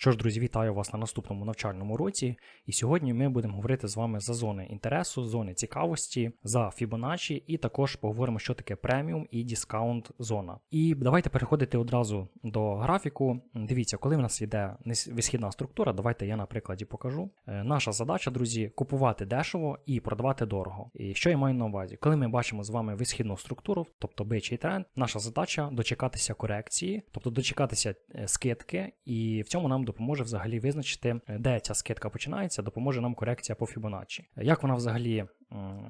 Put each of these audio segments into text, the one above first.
Що ж, друзі, вітаю вас на наступному навчальному році. І сьогодні ми будемо говорити з вами за зони інтересу, зони цікавості, за Fibonacci, і також поговоримо, що таке преміум і дискаунт зона. І давайте переходити одразу до графіку. Дивіться, коли в нас йде висхідна структура, давайте я на прикладі покажу. Е, Наша задача, друзі, купувати дешево і продавати дорого. І що я маю на увазі? Коли ми бачимо з вами висхідну структуру, тобто бичий тренд, наша задача дочекатися корекції, тобто дочекатися е, скидки, і в цьому нам допоможе взагалі визначити, е, де ця скидка починається, допоможе нам корекція по Fibonacci. Як вона взагалі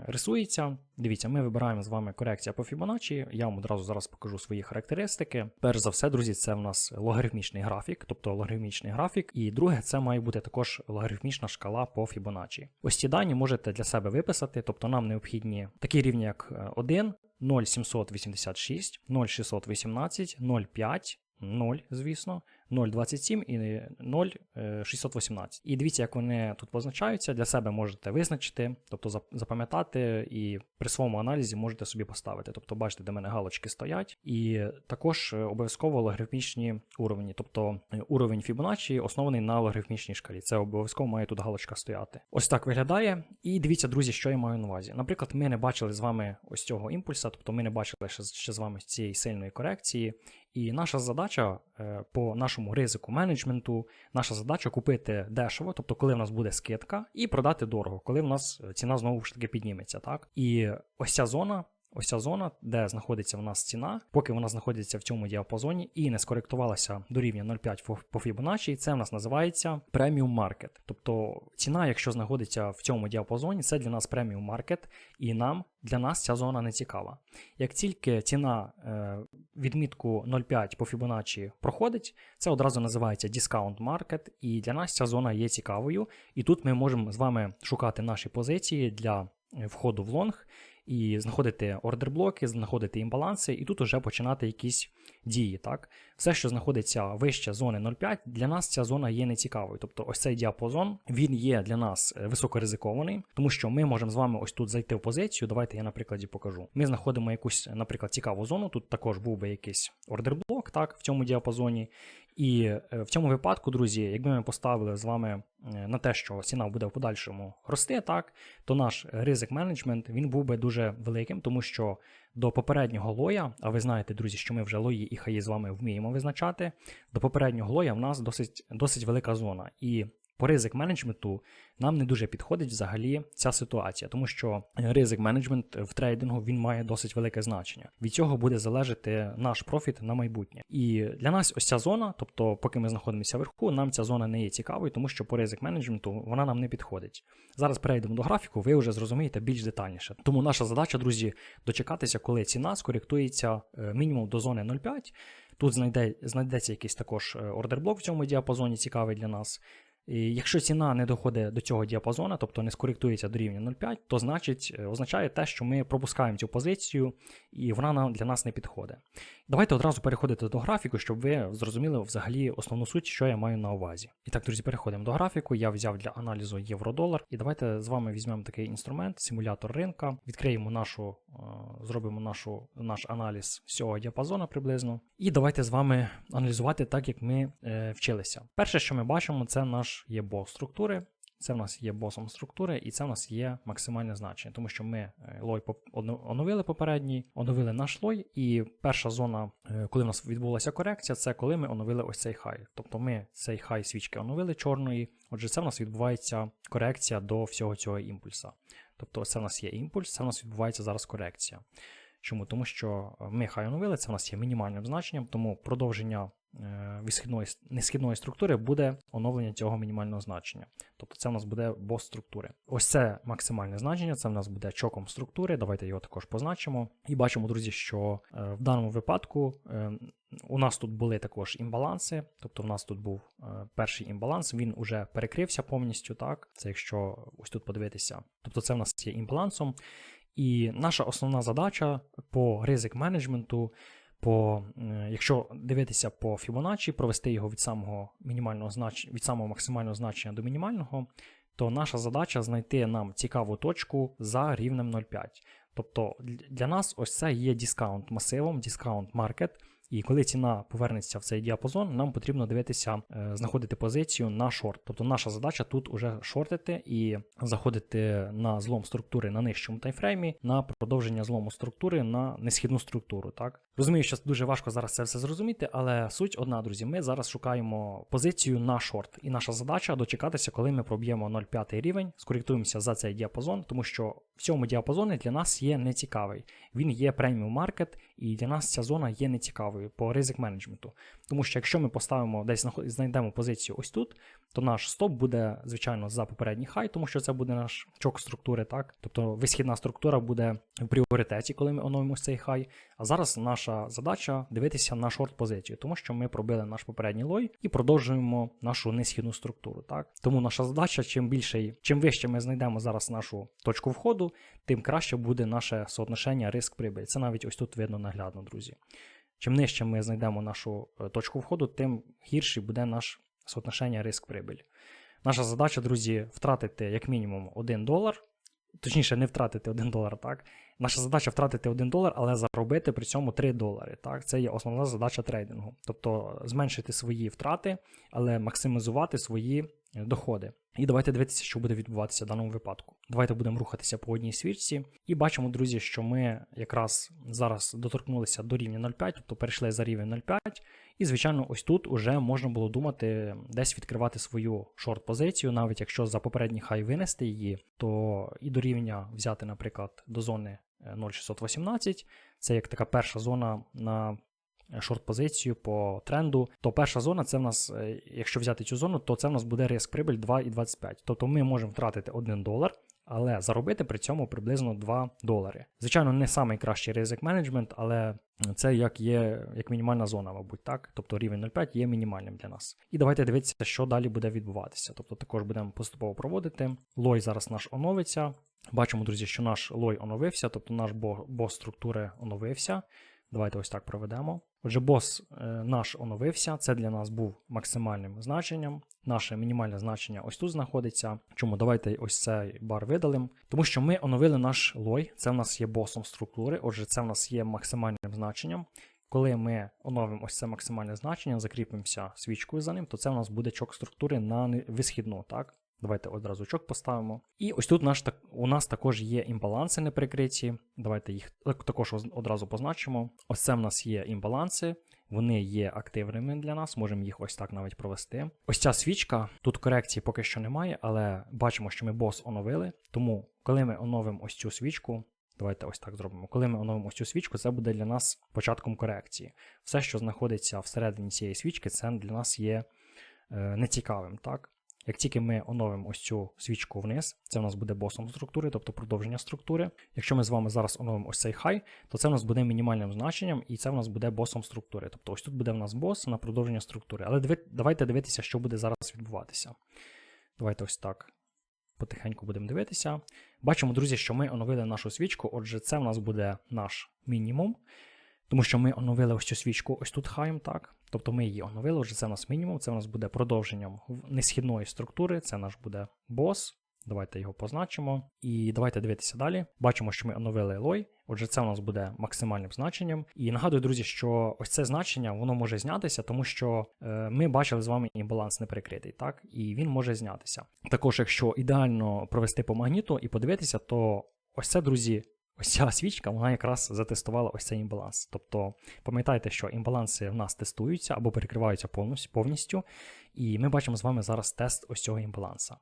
рисується? Дивіться, ми вибираємо з вами корекція по Fibonacci. Я вам одразу зараз покажу свої характеристики. Перш за все, друзі, це в нас логарифмічний графік, тобто логарифмічний графік. І друге, це має бути також логарифмічна шкала по Fibonacci. Ось ці дані можете для себе виписати, тобто нам необхідні такі рівні, як е, 1, 0,786, 0,618, 0,5, 0, звісно, 0,27 і 0,618. І дивіться, як вони тут позначаються. Для себе можете визначити, тобто запам'ятати, і при своєму аналізі можете собі поставити. Тобто, бачите, де мене галочки стоять. І також е, обов'язково логарифмічні уровні, тобто е, уровень Fibonacci оснований на логарифмічній шкалі. Це обов'язково має тут галочка стояти. Ось так виглядає. І дивіться, друзі, що я маю на увазі. Наприклад, ми не бачили з вами ось цього імпульса, тобто ми не бачили ще, ще з вами цієї сильної корекції. І наша задача е, по нашому ризику менеджменту, наша задача купити дешево, тобто коли в нас буде скидка, і продати дорого, коли в нас ціна знову ж таки підніметься. Так? І ось ця зона. Ось ця зона, де знаходиться в нас ціна, поки вона знаходиться в цьому діапазоні і не скоректувалася до рівня 0,5 по- Fibonacci, це в нас називається преміум маркет. Тобто ціна, якщо знаходиться в цьому діапазоні, це для нас преміум маркет, і нам для нас ця зона не цікава. Як тільки ціна е, відмітку 0,5 по Fibonacci проходить, це одразу називається discount market, і для нас ця зона є цікавою. І тут ми можемо з вами шукати наші позиції для е, входу в лонг і знаходити ордерблоки, знаходити імбаланси, і тут уже починати якісь дії. Так? Все, що знаходиться вище зони 0,5, для нас ця зона є нецікавою. Тобто ось цей діапазон він є для нас е, високоризикований, тому що ми можемо з вами ось тут зайти в позицію. Давайте я на прикладі покажу. Ми знаходимо якусь, наприклад, цікаву зону. Тут також був би якийсь ордерблок, так, в цьому діапазоні. І е, в цьому випадку, друзі, якби ми поставили з вами е, на те, що ціна буде в подальшому рости, так, то наш ризик менеджмент він був би дуже великим, тому що до попереднього лоя, а ви знаєте, друзі, що ми вже лої і хаї з вами вміємо визначати. До попереднього лоя в нас досить, досить велика зона. І по ризик менеджменту нам не дуже підходить взагалі ця ситуація, тому що ризик менеджмент в трейдингу він має досить велике значення. Від цього буде залежати наш профіт на майбутнє. І для нас ось ця зона, тобто, поки ми знаходимося вверху, нам ця зона не є цікавою, тому що по ризик менеджменту вона нам не підходить. Зараз перейдемо до графіку, ви вже зрозумієте більш детальніше. Тому наша задача, друзі, дочекатися, коли ціна скоректується е, мінімум до зони 0,5. Тут знайде, знайдеться якийсь також е, ордерблок в цьому діапазоні, цікавий для нас. Якщо ціна не доходить до цього діапазону, тобто не скоректується до рівня 0,5, то значить е, означає те, що ми пропускаємо цю позицію і вона нам- для нас не підходить. Давайте одразу переходити до графіку, щоб ви зрозуміли взагалі основну суть, що я маю на увазі. І так, друзі, переходимо до графіку. Я взяв для аналізу євро-долар. І давайте з вами візьмемо такий інструмент, симулятор ринка, відкриємо нашу, е, зробимо нашу, наш аналіз всього діапазону приблизно. І давайте з вами аналізувати так, як ми е, вчилися. Перше, що ми бачимо, це наш є бос структури. Це в нас є босом структури, і це в нас є максимальне значення, тому що ми е, лой оновили попередній, оновили наш лой, і перша зона, е, коли в нас відбулася корекція, це коли ми оновили ось цей хай. Тобто ми цей хай свічки оновили чорної. Отже, це в нас відбувається корекція до всього цього імпульса. Тобто, це в нас є імпульс, це в нас відбувається зараз корекція. Чому? Тому що е, ми хай оновили, це в нас є мінімальним значенням, тому продовження е, висхідної, несхідної структури буде оновлення цього мінімального значення. Тобто це в нас буде бос структури. Ось це максимальне значення, це в нас буде чоком структури. Давайте його також позначимо. І бачимо, друзі, що е, в даному випадку е, у нас тут були також імбаланси. Тобто, в нас тут був перший імбаланс, він уже перекрився повністю. Так, це якщо ось тут подивитися. Тобто, це в нас є імбалансом. І наша основна задача по ризик менеджменту, по, е, якщо дивитися по Fibonacci, провести його від самого мінімального знач... від самого максимального значення до мінімального, то наша задача знайти нам цікаву точку за рівнем 0,5. Тобто для нас ось це є дискаунт масивом, дискаунт маркет, І коли ціна повернеться в цей діапазон, нам потрібно дивитися, е, знаходити позицію на шорт. Тобто наша задача тут уже шортити і заходити на злом структури на нижчому таймфреймі, на продовження злому структури на несхідну структуру. Так розумію, що дуже важко зараз це все зрозуміти, але суть одна, друзі. Ми зараз шукаємо позицію на шорт, і наша задача дочекатися, коли ми проб'ємо 0,5 рівень, скоректуємося за цей діапазон, тому що в цьому діапазоні для нас є нецікавий. Він є преміум маркет, і для нас ця зона є нецікавою по ризик менеджменту. Тому що якщо ми поставимо десь знайдемо позицію ось тут, то наш стоп буде, звичайно, за попередній хай, тому що це буде наш чок структури, так? Тобто висхідна структура буде в пріоритеті, коли ми оновимо цей хай. А зараз наша задача дивитися на шорт позицію, тому що ми пробили наш попередній лой і продовжуємо нашу несхідну структуру. Так? Тому наша задача, чим більше, чим вище ми знайдемо зараз нашу точку входу, тим краще буде наше соотношення риск-прибиль. Це навіть ось тут видно наглядно, друзі. Чим нижче ми знайдемо нашу е, точку входу, тим гірший буде наш соотношення риск-прибиль. Наша задача, друзі, втратити як мінімум 1 долар. Точніше, не втратити 1 долар, так? Наша задача втратити 1 долар, але заробити при цьому 3 долари. Так? Це є основна задача трейдингу. Тобто зменшити свої втрати, але максимізувати свої доходи. І давайте дивитися, що буде відбуватися в даному випадку. Давайте будемо рухатися по одній свічці. І бачимо, друзі, що ми якраз зараз доторкнулися до рівня 0,5, тобто перейшли за рівень 0,5. І, звичайно, ось тут вже можна було думати десь відкривати свою шорт-позицію, навіть якщо за попередній хай винести її, то і до рівня взяти, наприклад, до зони 0,618. Це як така перша зона на шорт-позицію по тренду. То перша зона, це в нас, е, якщо взяти цю зону, то це в нас буде риск прибиль 2,25. Тобто ми можемо втратити 1 долар. Але заробити при цьому приблизно 2 долари. Звичайно, не найкращий ризик менеджмент, але це як є як мінімальна зона, мабуть, так. Тобто рівень 0,5 є мінімальним для нас. І давайте дивитися, що далі буде відбуватися. Тобто також будемо поступово проводити. Лой зараз наш оновиться. Бачимо, друзі, що наш лой оновився, тобто наш бос структури оновився. Давайте ось так проведемо. Отже, бос е, наш оновився, це для нас був максимальним значенням. Наше мінімальне значення ось тут знаходиться. Чому давайте ось цей бар видалим? Тому що ми оновили наш лой, це в нас є босом структури, отже, це в нас є максимальним значенням. Коли ми оновимо ось це максимальне значення, закріпимося свічкою за ним, то це в нас буде чок структури на висхідну. так? Давайте одразу чок поставимо. І ось тут наш, у нас також є імбаланси неприкриті. Давайте їх також одразу позначимо. Ось це в нас є імбаланси. Вони є активними для нас, можемо їх ось так навіть провести. Ось ця свічка, тут корекції поки що немає, але бачимо, що ми бос оновили. Тому, коли ми оновимо ось цю свічку, давайте ось так зробимо. Коли ми оновимо ось цю свічку, це буде для нас початком корекції. Все, що знаходиться всередині цієї свічки, це для нас є е, нецікавим. так? Як тільки ми оновимо ось цю свічку вниз, це у нас буде босом структури, тобто продовження структури. Якщо ми з вами зараз оновимо ось цей хай, то це у нас буде мінімальним значенням, і це у нас буде босом структури. Тобто ось тут буде в нас бос на продовження структури. Але диви... давайте дивитися, що буде зараз відбуватися. Давайте ось так. Потихеньку будемо дивитися. Бачимо, друзі, що ми оновили нашу свічку. Отже, це в нас буде наш мінімум. Тому що ми оновили ось цю свічку ось тут хаєм, так? Тобто ми її оновили, вже це у нас мінімум, це у нас буде продовженням несхідної структури, це наш буде бос. Давайте його позначимо. І давайте дивитися далі. Бачимо, що ми оновили лой. Отже, це у нас буде максимальним значенням. І нагадую, друзі, що ось це значення воно може знятися, тому що е, ми бачили з вами імбаланс не прикритий, так? І він може знятися. Також, якщо ідеально провести по магніту і подивитися, то ось це, друзі, ось ця свічка вона якраз затестувала ось цей імбаланс. Тобто пам'ятайте, що імбаланси в нас тестуються або перекриваються повністю, і ми бачимо з вами зараз тест ось цього імбаланса.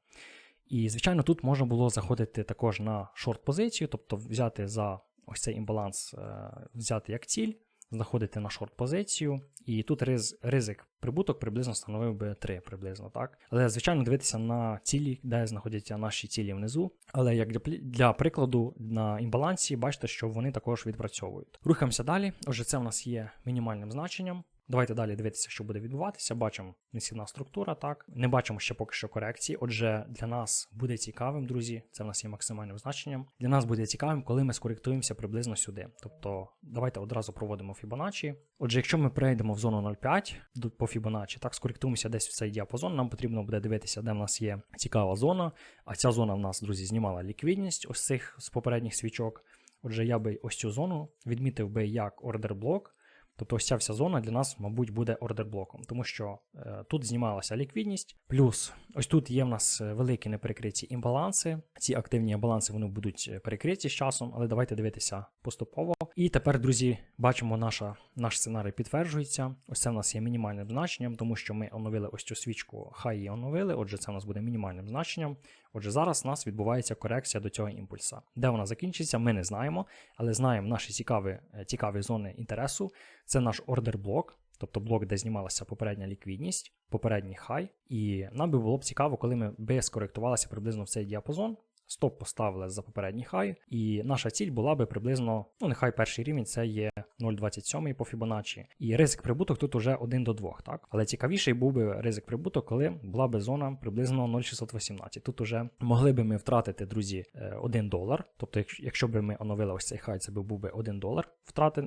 І, звичайно, тут можна було заходити також на шорт-позицію, тобто взяти за ось цей імбаланс, е, взяти як ціль, знаходити на шорт-позицію, і тут риз, ризик прибуток приблизно становив би 3 приблизно, так? Але, звичайно, дивитися на цілі, де знаходяться наші цілі внизу. Але як для, для прикладу, на імбалансі, бачите, що вони також відпрацьовують. Рухаємося далі. Отже, це в нас є мінімальним значенням. Давайте далі дивитися, що буде відбуватися. Бачимо несівна структура, так. Не бачимо ще поки що корекції. Отже, для нас буде цікавим, друзі. Це в нас є максимальним значенням. Для нас буде цікавим, коли ми скоректуємося приблизно сюди. Тобто, давайте одразу проводимо Fibonacci. Отже, якщо ми перейдемо в зону 0,5 по Fibonacci, так скоректуємося десь в цей діапазон. Нам потрібно буде дивитися, де в нас є цікава зона. А ця зона в нас, друзі, знімала ліквідність ось цих з попередніх свічок. Отже, я би ось цю зону відмітив би як ордер блок Тобто ось ця вся зона для нас, мабуть, буде ордерблоком, тому що е, тут знімалася ліквідність. Плюс ось тут є в нас е, великі неперекриті імбаланси. Ці активні баланси вони будуть е, перекриті з часом, але давайте дивитися поступово. І тепер, друзі, бачимо, наша, наш сценарій підтверджується. Ось це в нас є мінімальним значенням, тому що ми оновили ось цю свічку, хай її оновили. Отже, це у нас буде мінімальним значенням. Отже, зараз у нас відбувається корекція до цього імпульса. Де вона закінчиться, ми не знаємо, але знаємо наші цікаві, е, цікаві зони інтересу. Це наш ордер блок, тобто блок, де знімалася попередня ліквідність, попередній хай. І нам би було б цікаво, коли ми би скоректувалися приблизно в цей діапазон. Стоп поставили за попередній хай, і наша ціль була би приблизно, ну нехай перший рівень це є 0,27 по Fibonacci. І ризик прибуток тут уже 1 до 2, так? Але цікавіший був би ризик прибуток, коли була би зона приблизно 0,618. Тут уже могли би ми втратити, друзі, 1 долар. Тобто, якщо б ми оновили ось цей хай, це був би 1 долар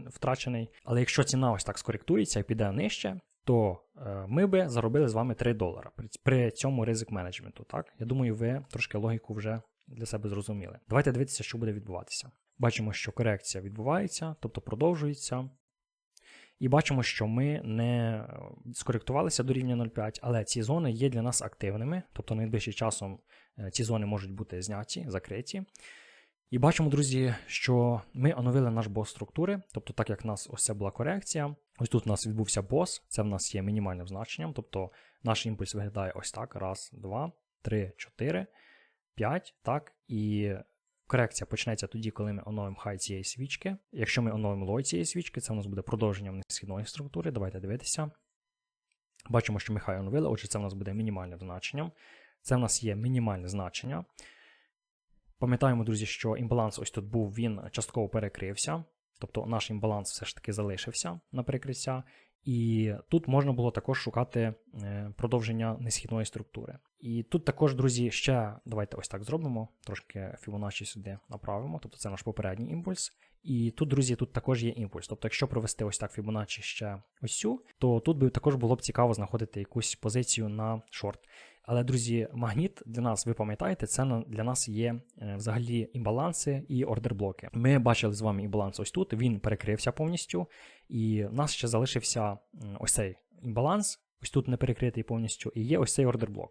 втрачений. Але якщо ціна ось так скоректується і піде нижче, то е, ми би заробили з вами 3 долара при цьому ризик менеджменту. Так, я думаю, ви трошки логіку вже для себе зрозуміли. Давайте дивитися, що буде відбуватися. Бачимо, що корекція відбувається, тобто продовжується. І бачимо, що ми не скоректувалися до рівня 0,5, але ці зони є для нас активними, тобто найближчим часом е, ці зони можуть бути зняті, закриті. І бачимо, друзі, що ми оновили наш бос структури, тобто, так як в нас ось це була корекція, ось тут у нас відбувся бос, це в нас є мінімальним значенням, тобто наш імпульс виглядає ось так: раз, два, три, чотири. 5, так, і корекція почнеться тоді, коли ми оновимо хай цієї свічки. Якщо ми оновимо лой цієї свічки, це у нас буде продовженням несхідної структури. Давайте дивитися. Бачимо, що ми хай оновили, отже, це у нас буде мінімальним значенням. Це в нас є мінімальне значення. Пам'ятаємо, друзі, що імбаланс ось тут був, він частково перекрився. Тобто наш імбаланс все ж таки залишився на перекриття. І тут можна було також шукати е, продовження несхідної структури. І тут також, друзі, ще давайте ось так зробимо. Трошки Fibonacci сюди направимо, тобто це наш попередній імпульс. І тут, друзі, тут також є імпульс. Тобто, якщо провести ось так Fibonacci ще ось цю, то тут би також було б цікаво знаходити якусь позицію на шорт. Але, друзі, магніт для нас, ви пам'ятаєте, це для нас є е, взагалі імбаланси і ордерблоки. Ми бачили з вами імбаланс ось тут, він перекрився повністю, і в нас ще залишився ось цей імбаланс. Ось тут не перекритий повністю, і є ось цей ордерблок.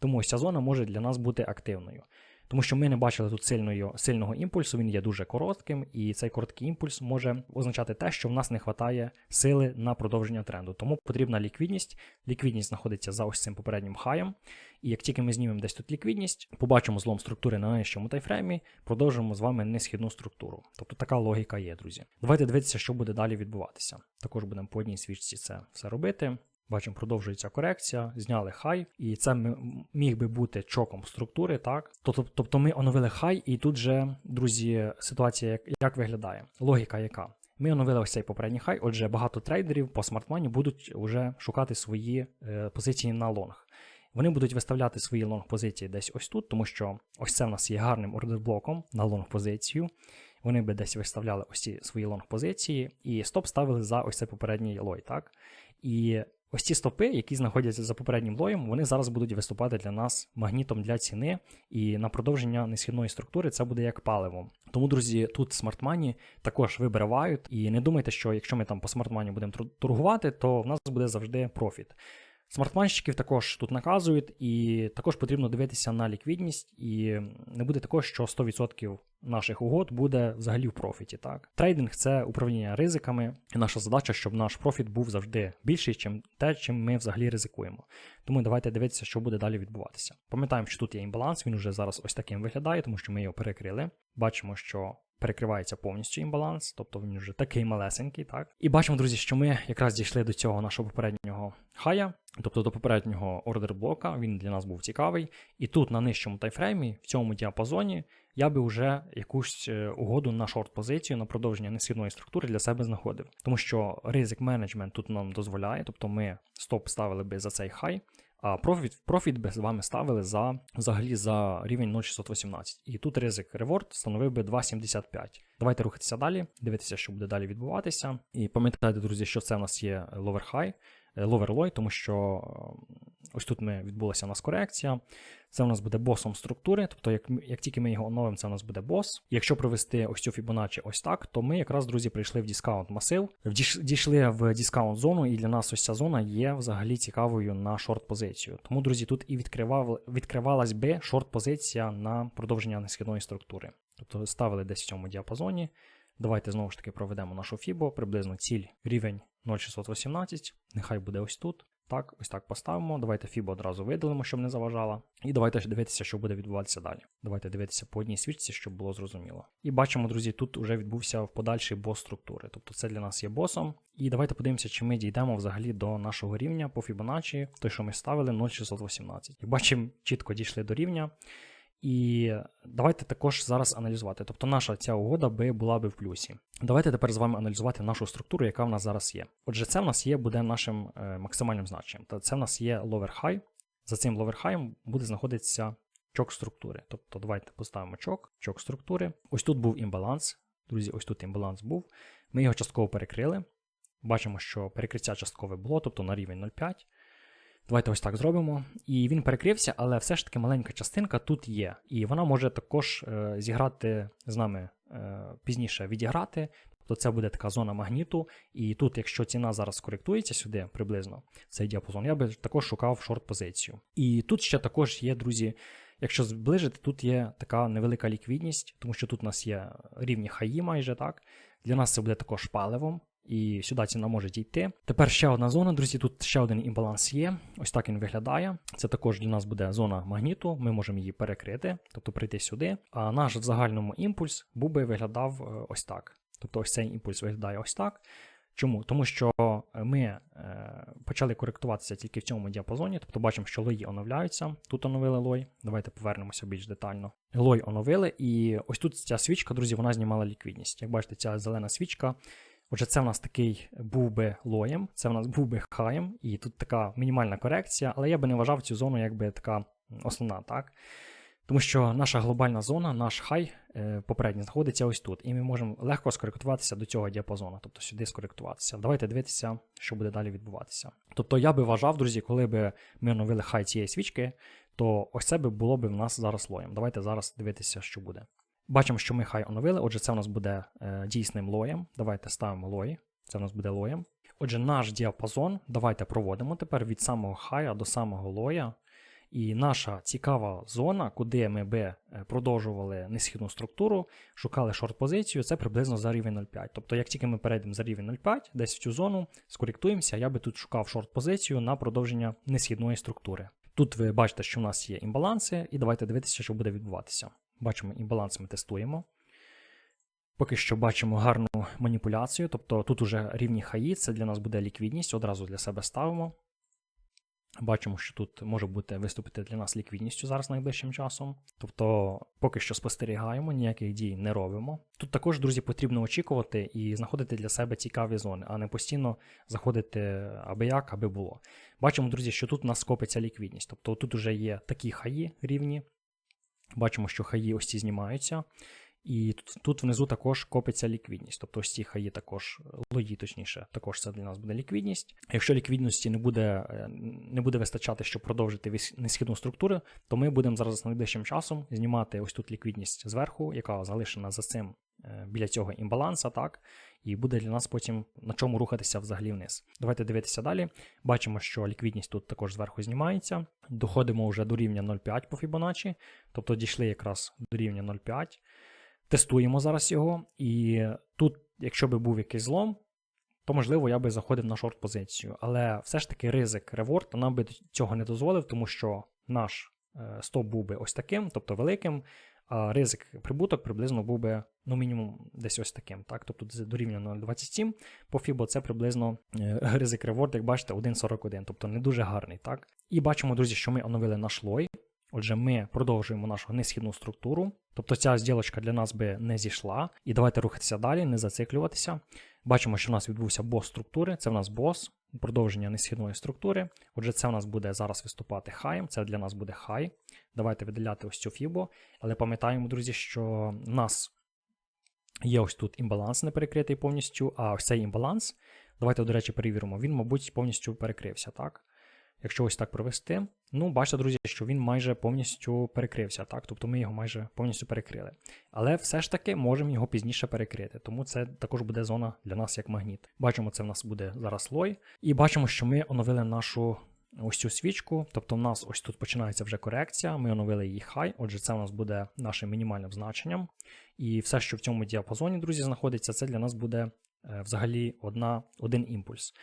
Тому ось ця зона може для нас бути активною. Тому що ми не бачили тут сильної, сильного імпульсу, він є дуже коротким, і цей короткий імпульс може означати те, що в нас не вистачає сили на продовження тренду. Тому потрібна ліквідність. Ліквідність знаходиться за ось цим попереднім хаєм. І як тільки ми знімемо десь тут ліквідність, побачимо злом структури на нижчому тайфреймі, продовжимо з вами несхідну структуру. Тобто така логіка є, друзі. Давайте дивитися, що буде далі відбуватися. Також будемо по одній свічці це все робити. Бачимо, продовжується корекція, зняли хай, і це міг би бути чоком структури, так? Тобто ми оновили хай, і тут же, друзі, ситуація як, як виглядає? Логіка яка? Ми оновили ось цей попередній хай, отже, багато трейдерів по смартмані будуть вже шукати свої е, позиції на лонг. Вони будуть виставляти свої лонг-позиції десь ось тут, тому що ось це в нас є гарним ордерблоком на лонг-позицію. Вони би десь виставляли ось ці свої лонг-позиції, і стоп ставили за ось цей попередній лой. так? І Ось ці стопи, які знаходяться за попереднім лоєм, вони зараз будуть виступати для нас магнітом для ціни, і на продовження несхідної структури це буде як паливо. Тому, друзі, тут смартмані також вибривають, і не думайте, що якщо ми там по смартмані будемо торгувати, то в нас буде завжди профіт. Смартманщиків також тут наказують, і також потрібно дивитися на ліквідність, і не буде такого, що 100% наших угод буде взагалі в профіті. Так, Трейдинг це управління ризиками, і наша задача, щоб наш профіт був завжди більший, ніж те, чим ми взагалі ризикуємо. Тому давайте дивитися, що буде далі відбуватися. Пам'ятаємо, що тут є імбаланс, він уже зараз ось таким виглядає, тому що ми його перекрили. Бачимо, що перекривається повністю імбаланс, тобто він вже такий малесенький. так. І бачимо, друзі, що ми якраз дійшли до цього нашого попереднього хая, тобто до попереднього ордер блока, він для нас був цікавий. І тут на нижчому тайфреймі, в цьому діапазоні, я би вже якусь е, угоду на шорт-позицію, на продовження несхідної структури для себе знаходив. Тому що ризик менеджмент тут нам дозволяє, тобто ми стоп ставили би за цей хай. А профіт профіт би з вами ставили за взагалі за рівень 0,618. І тут ризик реворд становив би 2,75. Давайте рухатися далі, дивитися, що буде далі відбуватися. І пам'ятайте, друзі, що це в нас є lower high. Low, тому що е, ось тут ми відбулася у нас корекція. Це у нас буде босом структури, тобто, як, як тільки ми його оновимо, це у нас буде бос. Якщо провести ось цю Fibonacci ось так, то ми якраз, друзі, прийшли в дискаунт масив, дійшли в дискаунт зону, і для нас ось ця зона є взагалі цікавою на шорт позицію. Тому, друзі, тут і відкривав, відкривалась би шорт позиція на продовження несхідної структури. Тобто ставили десь в цьому діапазоні. Давайте знову ж таки проведемо нашу FIBO, приблизно ціль рівень 0,618, нехай буде ось тут. Так, ось так поставимо. Давайте FIBO одразу видалимо, щоб не заважала. І давайте дивитися, що буде відбуватися далі. Давайте дивитися по одній свічці, щоб було зрозуміло. І бачимо, друзі, тут вже відбувся в подальший бос структури. Тобто це для нас є босом. І давайте подивимося, чи ми дійдемо взагалі до нашого рівня по Fibonacci, той, що ми ставили 0,618. Як бачимо, чітко дійшли до рівня. І давайте також зараз аналізувати. Тобто наша ця угода би була би в плюсі. Давайте тепер з вами аналізувати нашу структуру, яка в нас зараз є. Отже, це в нас є буде нашим е, максимальним значенням. Та це в нас є lower high. За цим lower high буде знаходитися чок структури. Тобто давайте поставимо чок, чок структури. Ось тут був імбаланс. Друзі, ось тут імбаланс був. Ми його частково перекрили. Бачимо, що перекриття часткове було, тобто на рівень 0,5. Давайте ось так зробимо. І він перекрився, але все ж таки маленька частинка тут є. І вона може також е, зіграти з нами е, пізніше відіграти. Тобто це буде така зона магніту. І тут, якщо ціна зараз коректується сюди приблизно, цей діапазон, я би також шукав шорт-позицію. І тут ще також є, друзі. Якщо зближити, тут є така невелика ліквідність, тому що тут у нас є рівні хаї майже так. Для нас це буде також паливом, і сюди ціна може дійти. Тепер ще одна зона, друзі. Тут ще один імбаланс є. Ось так він виглядає. Це також для нас буде зона магніту. Ми можемо її перекрити, тобто прийти сюди. А наш в загальному імпульс був би виглядав е, ось так. Тобто ось цей імпульс виглядає ось так. Чому? Тому що ми е, почали коректуватися тільки в цьому діапазоні, тобто бачимо, що лої оновляються. Тут оновили лой. Давайте повернемося більш детально. Лой оновили, і ось тут ця свічка, друзі, вона знімала ліквідність. Як бачите, ця зелена свічка. Отже, це в нас такий був би лоєм, це в нас був би хаєм, і тут така мінімальна корекція, але я би не вважав цю зону якби така основна, так? Тому що наша глобальна зона, наш хай е, попередній знаходиться ось тут, і ми можемо легко скоректуватися до цього діапазону, тобто сюди скоректуватися. Давайте дивитися, що буде далі відбуватися. Тобто я би вважав, друзі, коли б ми оновили хай цієї свічки, то ось це би було б в нас зараз лоєм. Давайте зараз дивитися, що буде. Бачимо, що ми хай оновили. Отже, це у нас буде е, дійсним лоєм. Давайте ставимо лої. Це у нас буде лоєм. Отже, наш діапазон давайте проводимо тепер від самого хая до самого лоя. І наша цікава зона, куди ми би е, продовжували несхідну структуру, шукали шорт-позицію, це приблизно за рівень 0,5. Тобто, як тільки ми перейдемо за рівень 0,5, десь в цю зону скоректуємося, я би тут шукав шорт-позицію на продовження несхідної структури. Тут ви бачите, що в нас є імбаланси, і давайте дивитися, що буде відбуватися. Бачимо, імбаланс ми тестуємо. Поки що бачимо гарну маніпуляцію, тобто тут уже рівні хаї, це для нас буде ліквідність, одразу для себе ставимо. Бачимо, що тут може бути виступити для нас ліквідністю зараз найближчим часом. Тобто, поки що спостерігаємо, ніяких дій не робимо. Тут також, друзі, потрібно очікувати і знаходити для себе цікаві зони, а не постійно заходити аби як, аби було. Бачимо, друзі, що тут у нас скопиться ліквідність. Тобто тут вже є такі хаї рівні. Бачимо, що хаї ось ці знімаються. І тут, тут внизу також копиться ліквідність. Тобто ось ці хаї також, лої, точніше, також це для нас буде ліквідність. Якщо ліквідності не буде е, не буде вистачати, щоб продовжити несхідну структуру, то ми будемо зараз найближчим часом знімати ось тут ліквідність зверху, яка залишена за цим е, біля цього імбаланса, так, і буде для нас потім на чому рухатися взагалі вниз. Давайте дивитися далі. Бачимо, що ліквідність тут також зверху знімається. Доходимо вже до рівня 0,5 по Fibonacci, тобто дійшли якраз до рівня 0,5. Тестуємо зараз його, і тут, якщо би був якийсь злом, то можливо я би заходив на шорт-позицію. Але все ж таки ризик реворд нам би цього не дозволив, тому що наш е, стоп був би ось таким, тобто великим, ризик прибуток приблизно був би ну, мінімум десь ось таким. Так? Тобто це 0,27 по FIBO це приблизно е, ризик реворд, як бачите, 1,41, тобто не дуже гарний. Так? І бачимо, друзі, що ми оновили наш лой. Отже, ми продовжуємо нашу несхідну структуру. Тобто ця зділочка для нас би не зійшла. І давайте рухатися далі, не зациклюватися. Бачимо, що в нас відбувся бос структури. Це в нас бос, продовження несхідної структури. Отже, це у нас буде зараз виступати хаєм. Це для нас буде хай. Давайте виділяти ось цю фібу. Але пам'ятаємо, друзі, що в нас є ось тут імбаланс не перекритий повністю, а ось цей імбаланс Давайте, до речі, перевіримо. Він, мабуть, повністю перекрився, так? Якщо ось так провести, ну, бачите, друзі, що він майже повністю перекрився, так? Тобто ми його майже повністю перекрили. Але все ж таки можемо його пізніше перекрити, тому це також буде зона для нас як магніт. Бачимо, це в нас буде зараз слой. І бачимо, що ми оновили нашу ось цю свічку. Тобто, в нас ось тут починається вже корекція. Ми оновили її хай. Отже, це у нас буде нашим мінімальним значенням. І все, що в цьому діапазоні, друзі, знаходиться, це для нас буде е, взагалі одна, один імпульс.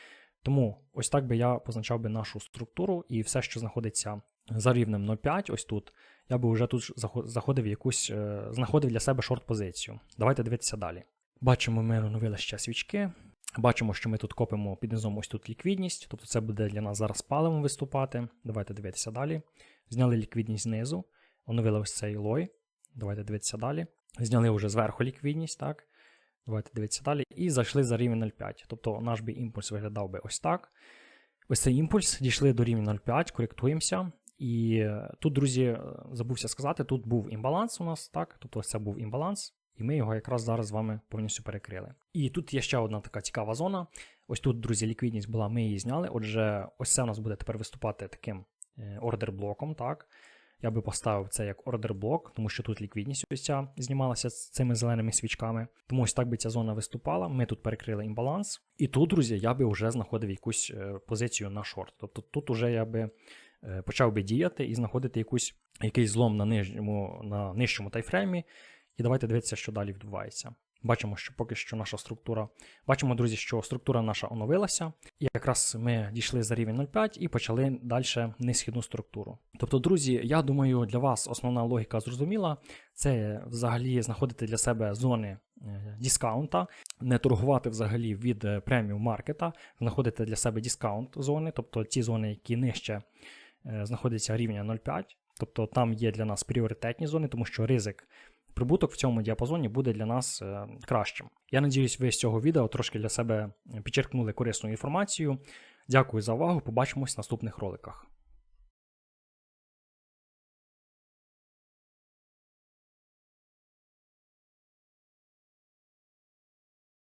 Тому ось так би я позначав би нашу структуру, і все, що знаходиться за рівнем 0,5, ось тут, я би вже тут заходив якусь, е, знаходив для себе шорт-позицію. Давайте дивитися далі. Бачимо, ми оновили ще свічки. Бачимо, що ми тут копимо під низом ось тут ліквідність, тобто це буде для нас зараз паливом виступати. Давайте дивитися далі. Зняли ліквідність знизу, оновили ось цей лой. Давайте дивитися далі. Зняли вже зверху ліквідність, так. Давайте дивитися далі. І зайшли за рівень 0,5. Тобто наш би імпульс виглядав би ось так. Ось цей імпульс, дійшли до рівня 0,5, коректуємося. І е, тут, друзі, е, забувся сказати, тут був імбаланс у нас, так? Тобто ось це був імбаланс, і ми його якраз зараз з вами повністю перекрили. І тут є ще одна така цікава зона. Ось тут, друзі, ліквідність була, ми її зняли. Отже, ось це у нас буде тепер виступати таким ордер-блоком, так? Я би поставив це як ордер-блок, тому що тут ліквідність ось ця знімалася з цими зеленими свічками. Тому ось так би ця зона виступала. Ми тут перекрили імбаланс. І тут, друзі, я би вже знаходив якусь е, позицію на шорт. Тобто тут уже я би е, почав би діяти і знаходити якусь, якийсь злом на нижньому, на нижчому тайфреймі. І давайте дивитися, що далі відбувається. Бачимо, що поки що наша структура. Бачимо, друзі, що структура наша оновилася. І якраз ми дійшли за рівень 0,5 і почали далі несхідну структуру. Тобто, друзі, я думаю, для вас основна логіка зрозуміла. Це взагалі знаходити для себе зони е, дискаунта, не торгувати взагалі від е, преміум маркета, знаходити для себе дискаунт зони, тобто ті зони, які нижче е, знаходяться рівня 0,5. Тобто там є для нас пріоритетні зони, тому що ризик прибуток в цьому діапазоні буде для нас е, кращим. Я надіюсь, ви з цього відео трошки для себе підчеркнули корисну інформацію. Дякую за увагу. Побачимось в наступних роликах.